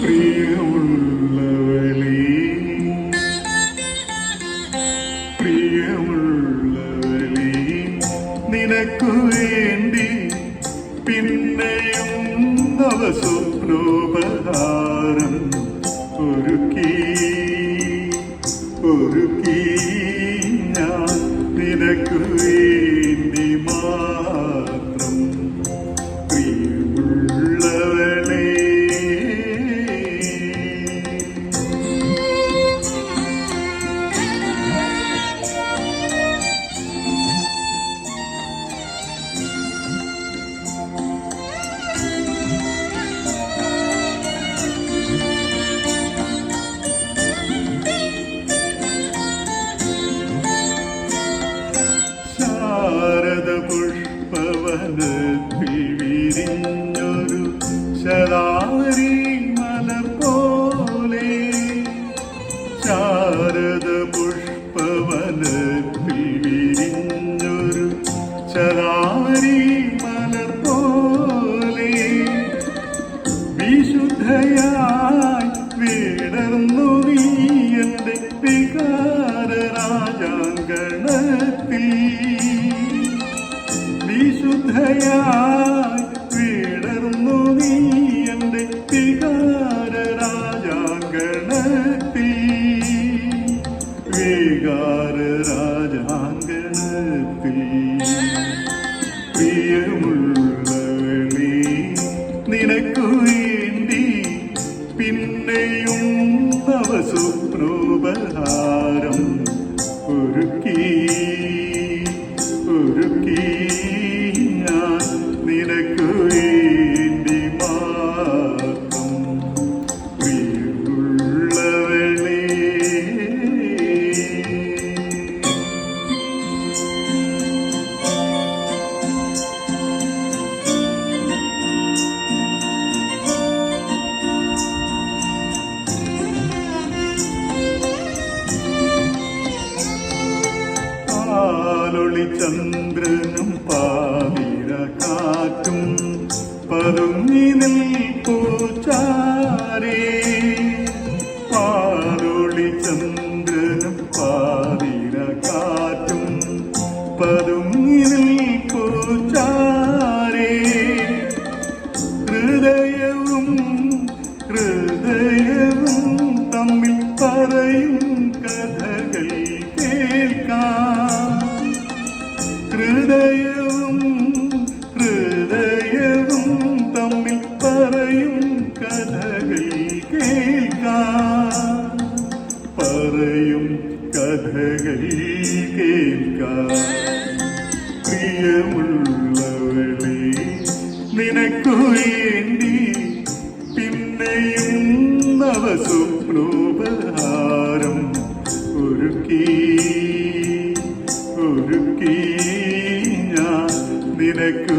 പ്രിയമുള്ളവളേ പ്രിയമുള്ളവളേ നിനക്കു വേണ്ടി പിന്നെയും നവസ്വപ്നോപഹാരം ഒരുക്കി. ശതാവരി മലർ പോലെ വിശുദ്ധയായി വിടർന്നു നീ എന്റെ വികാര രാജാങ്കണത്തിൽ വിശുദ്ധയായി വിടർന്നു നീ എന്റെ വികാര രാജാങ്കണത്തിൽ വികാര രാജാങ്കണത്തിൽ ചന്ദ്രനും പാതിര കാറ്റും പതുങ്ങി നിൽപ്പൂ കഥകൾ കേൾക്കാം പ്രിയമുള്ളവളെ നിനക്കു വേണ്ടി പിന്നെയും നവസ്വപ്നോപഹാരം ഒരുക്കി ഒരുക്കി ഞാൻ നിനക്കു